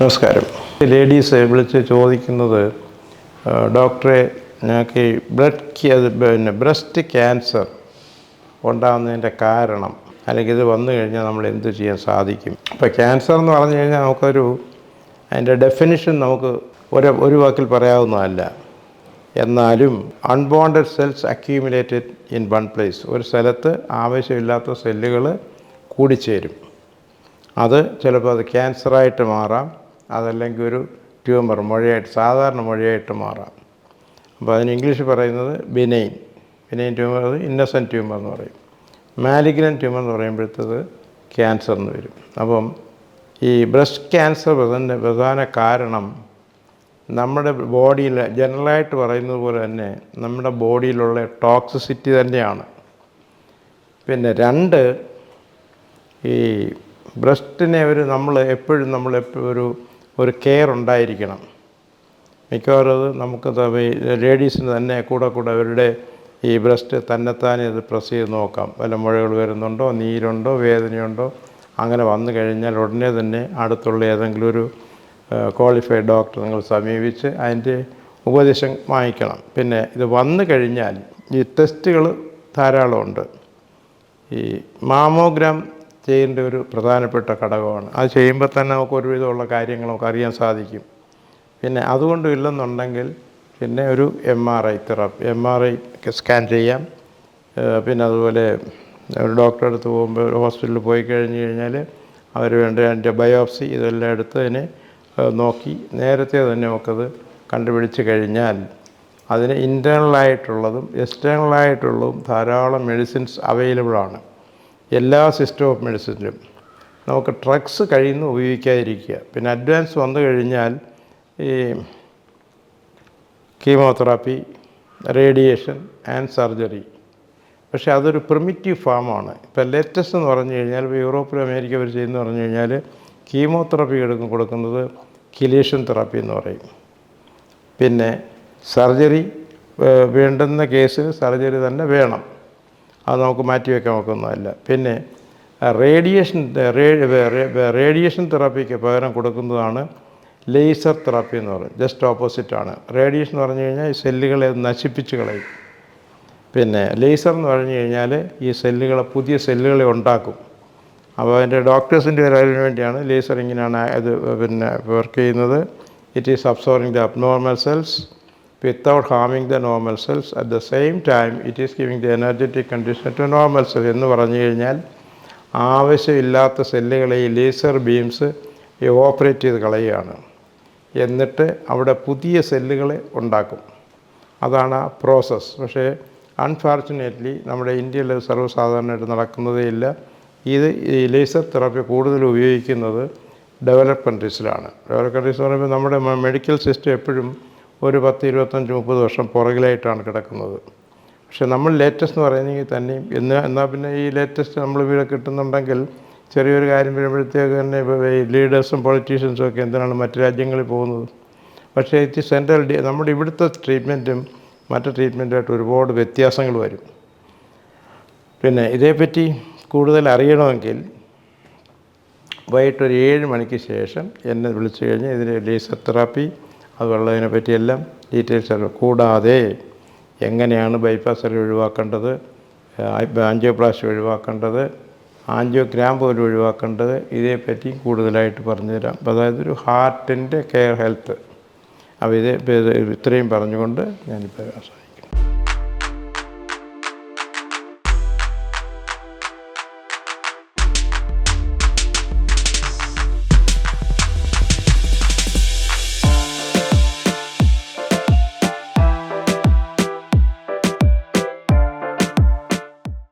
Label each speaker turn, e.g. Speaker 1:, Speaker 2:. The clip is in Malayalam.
Speaker 1: നമസ്കാരം. ലേഡീസ് വിളിച്ച് ചോദിക്കുന്നത് ഡോക്ടറെ ഞങ്ങൾക്ക് ബ്ലഡ് പിന്നെ ബ്രസ്റ്റ് ക്യാൻസർ ഉണ്ടാകുന്നതിന്റെ കാരണം അല്ലെങ്കിൽ ഇത് വന്നു കഴിഞ്ഞാൽ നമ്മൾ എന്ത് ചെയ്യാൻ സാധിക്കും? ഇപ്പോൾ ക്യാൻസർ എന്ന് പറഞ്ഞു കഴിഞ്ഞാൽ നമുക്കൊരു അതിന്റെ ഡെഫിനിഷൻ നമുക്ക് ഒരു ഒരു വാക്കിൽ പറയാവുന്നതല്ല. എന്നാലും unbonded cells accumulated in one place ഒരു സ്ഥലത്ത് ആവശ്യമില്ലാത്ത സെല്ലുകൾ കൂടിച്ചേരും. അത് ചിലപ്പോൾ അത് ക്യാൻസറായിട്ട് മാറാം. അതല്ലെങ്കിൽ ഒരു ട്യൂമർ മുഴയായിട്ട് സാധാരണ മുഴയായിട്ട് മാറാം. അപ്പോൾ അതിന് ഇംഗ്ലീഷ് പറയുന്നത് ബിനൈൻ ബിനൈൻ ട്യൂമർ അത് ഇന്നസെന്റ് ട്യൂമർ എന്ന് പറയും. മാലിഗ്നൻ ട്യൂമർ എന്ന് പറയുമ്പോഴത്തത് ക്യാൻസർ എന്ന് വരും. അപ്പം ഈ ബ്രസ്റ്റ് ക്യാൻസർ പ്രധാന പ്രധാന കാരണം നമ്മുടെ ബോഡിയിൽ ജനറലായിട്ട് പറയുന്നത് പോലെ തന്നെ നമ്മുടെ ബോഡിയിലുള്ള ടോക്സിസിറ്റി തന്നെയാണ്. പിന്നെ രണ്ട് ഈ ബ്രസ്റ്റിനെ ഒരു നമ്മൾ എപ്പോഴും നമ്മൾ എപ്പോഴും ഒരു ഒരു കെയർ ഉണ്ടായിരിക്കണം. മിക്കവാറും നമുക്ക് ലേഡീസിന് തന്നെ കൂടെ കൂടെ അവരുടെ ഈ ബ്രസ്റ്റ് തന്നെത്താനെ അത് പ്രസ് ചെയ്ത് നോക്കാം. വല്ല മുഴകൾ വരുന്നുണ്ടോ നീരുണ്ടോ വേദനയുണ്ടോ അങ്ങനെ വന്നു കഴിഞ്ഞാൽ ഉടനെ തന്നെ അടുത്തുള്ള ഏതെങ്കിലും ഒരു ക്വാളിഫൈഡ് ഡോക്ടർ നിങ്ങൾ സമീപിച്ച് അതിന്റെ ഉപദേശം വാങ്ങിക്കണം. പിന്നെ ഇത് വന്നു കഴിഞ്ഞാൽ ഈ ടെസ്റ്റുകൾ ധാരാളമുണ്ട്. ഈ മാമോഗ്രാം ചെയ്യേണ്ട ഒരു പ്രധാനപ്പെട്ട ഘടകമാണ്. അത് ചെയ്യുമ്പോൾ തന്നെ നമുക്ക് ഒരുവിധമുള്ള കാര്യങ്ങളൊക്കെ അറിയാൻ സാധിക്കും. പിന്നെ അതുകൊണ്ടും ഇല്ലെന്നുണ്ടെങ്കിൽ പിന്നെ ഒരു M R I therapy M R I scan ചെയ്യാം. പിന്നെ അതുപോലെ ഒരു ഡോക്ടറെ അടുത്ത് പോകുമ്പോൾ ഹോസ്പിറ്റലിൽ പോയി കഴിഞ്ഞ് കഴിഞ്ഞാൽ അവർ വേണ്ട അതിന്റെ ബയോപ്സി ഇതെല്ലാം എടുത്ത് നോക്കി നേരത്തെ തന്നെ നമുക്കത് കണ്ടുപിടിച്ച് കഴിഞ്ഞാൽ അതിന് ഇന്റേണലായിട്ടുള്ളതും എക്സ്റ്റേണലായിട്ടുള്ളതും ധാരാളം മെഡിസിൻസ് അവൈലബിൾ ആണ്. എല്ലാ സിസ്റ്റം ഓഫ് മെഡിസിനിലും നമുക്ക് ഡ്രഗ്സ് കഴിയുന്ന ഉപയോഗിക്കാതിരിക്കുക. പിന്നെ അഡ്വാൻസ് വന്നു കഴിഞ്ഞാൽ ഈ കീമോതെറാപ്പി റേഡിയേഷൻ ആൻഡ് സർജറി പക്ഷേ അതൊരു പ്രിമിറ്റീവ് ഫാമാണ് ഇപ്പോൾ ലേറ്റസ്റ്റ് എന്ന് പറഞ്ഞു കഴിഞ്ഞാൽ ഇപ്പോൾ യൂറോപ്പിലും അമേരിക്ക അവർ ചെയ്യുന്ന പറഞ്ഞു കഴിഞ്ഞാൽ കീമോതെറാപ്പി എടുക്കും കൊടുക്കുന്നത് കിലേഷൻ തെറാപ്പി എന്ന് പറയും. പിന്നെ സർജറി വേണ്ടുന്ന കേസിൽ സർജറി തന്നെ വേണം. അത് നമുക്ക് മാറ്റിവെക്കാൻ നോക്കുന്നതല്ല പിന്നെ റേഡിയേഷൻ റേഡിയേഷൻ തെറാപ്പിക്ക് പകരം കൊടുക്കുന്നതാണ് ലേസർ തെറാപ്പി എന്ന് പറയും. ജസ്റ്റ് ഓപ്പോസിറ്റാണ് റേഡിയേഷൻ എന്ന് പറഞ്ഞു കഴിഞ്ഞാൽ ഈ സെല്ലുകളെ നശിപ്പിച്ച് കളയും. പിന്നെ ലേസർ എന്ന് പറഞ്ഞു കഴിഞ്ഞാൽ ഈ സെല്ലുകളെ പുതിയ സെല്ലുകളെ ഉണ്ടാക്കും. അപ്പോൾ അതിന്റെ ഡോക്ടേഴ്സിന്റെ ഒരു അറിവിന് വേണ്ടിയാണ് ലേസർ ഇങ്ങനെയാണ് ഇത് പിന്നെ വർക്ക് ചെയ്യുന്നത്. It is absorbing the abnormal cells without ഹാമിങ് the normal cells at the same time it is giving the energetic condition to normal cell എന്ന് പറഞ്ഞു കഴിഞ്ഞാൽ ആവശ്യമില്ലാത്ത സെല്ലുകളെ ഈ ലേസർ ബീംസ് ഓപ്പറേറ്റ് ചെയ്ത് കളയുകയാണ്. എന്നിട്ട് അവിടെ പുതിയ സെല്ലുകളെ ഉണ്ടാക്കും. അതാണ് ആ പ്രോസസ്സ് പക്ഷേ അൺഫോർച്ചുനേറ്റ്ലി നമ്മുടെ ഇന്ത്യയിൽ സർവസാധാരണമായിട്ട് നടക്കുന്നതേ ഇല്ല. ഇത് ഈ ലേസർ തെറാപ്പി കൂടുതൽ ഉപയോഗിക്കുന്നത് ഡെവലപ്പ് കൺട്രീസിലാണ് ഡെവലപ്പ് കൺട്രീസ് എന്ന് പറയുമ്പോൾ നമ്മുടെ മെഡിക്കൽ സിസ്റ്റം എപ്പോഴും ഒരു പത്ത് ഇരുപത്തഞ്ച് മുപ്പത് വർഷം പുറകിലായിട്ടാണ് കിടക്കുന്നത്. പക്ഷെ നമ്മൾ ലേറ്റസ്റ്റ് എന്ന് പറയുന്നെങ്കിൽ തന്നെയും എന്ന് എന്നാൽ പിന്നെ ഈ ലേറ്റസ്റ്റ് നമ്മൾ ഇവിടെ കിട്ടുന്നുണ്ടെങ്കിൽ ചെറിയൊരു കാര്യം വരുമ്പോഴത്തേക്ക് തന്നെ ലീഡേഴ്സും പൊളിറ്റീഷ്യൻസും ഒക്കെ എന്തിനാണ് മറ്റ് രാജ്യങ്ങളിൽ പോകുന്നത്? പക്ഷേ ഇത് സെൻട്രൽ നമ്മുടെ ഇവിടുത്തെ ട്രീറ്റ്മെന്റും മറ്റു ട്രീറ്റ്മെന്റുമായിട്ട് ഒരുപാട് വ്യത്യാസങ്ങൾ വരും. പിന്നെ ഇതേപ്പറ്റി കൂടുതൽ അറിയണമെങ്കിൽ വൈകിട്ട് ഒരു ഏഴ് മണിക്ക് ശേഷം എന്നെ വിളിച്ചു കഴിഞ്ഞാൽ ഇതിന് ലേസർ തെറാപ്പി അതുള്ളതിനെ പറ്റിയെല്ലാം ഡീറ്റെയിൽസ് അറിയാം കൂടാതെ എങ്ങനെയാണ് ബൈപ്പാസ് സർജറി ഒഴിവാക്കേണ്ടത് ആൻജിയോപ്ലാസ്റ്റി ഒഴിവാക്കേണ്ടത് ആൻജിയോഗ്രാം പോലും ഒഴിവാക്കേണ്ടത് ഇതേപ്പറ്റി കൂടുതലായിട്ട് പറഞ്ഞുതരാം. അപ്പോൾ അതായത് ഒരു ഹാർട്ടിന്റെ കെയർ ഹെൽത്ത് അപ്പോൾ ഇത് ഇത്രയും പറഞ്ഞുകൊണ്ട് ഞാനിപ്പോൾ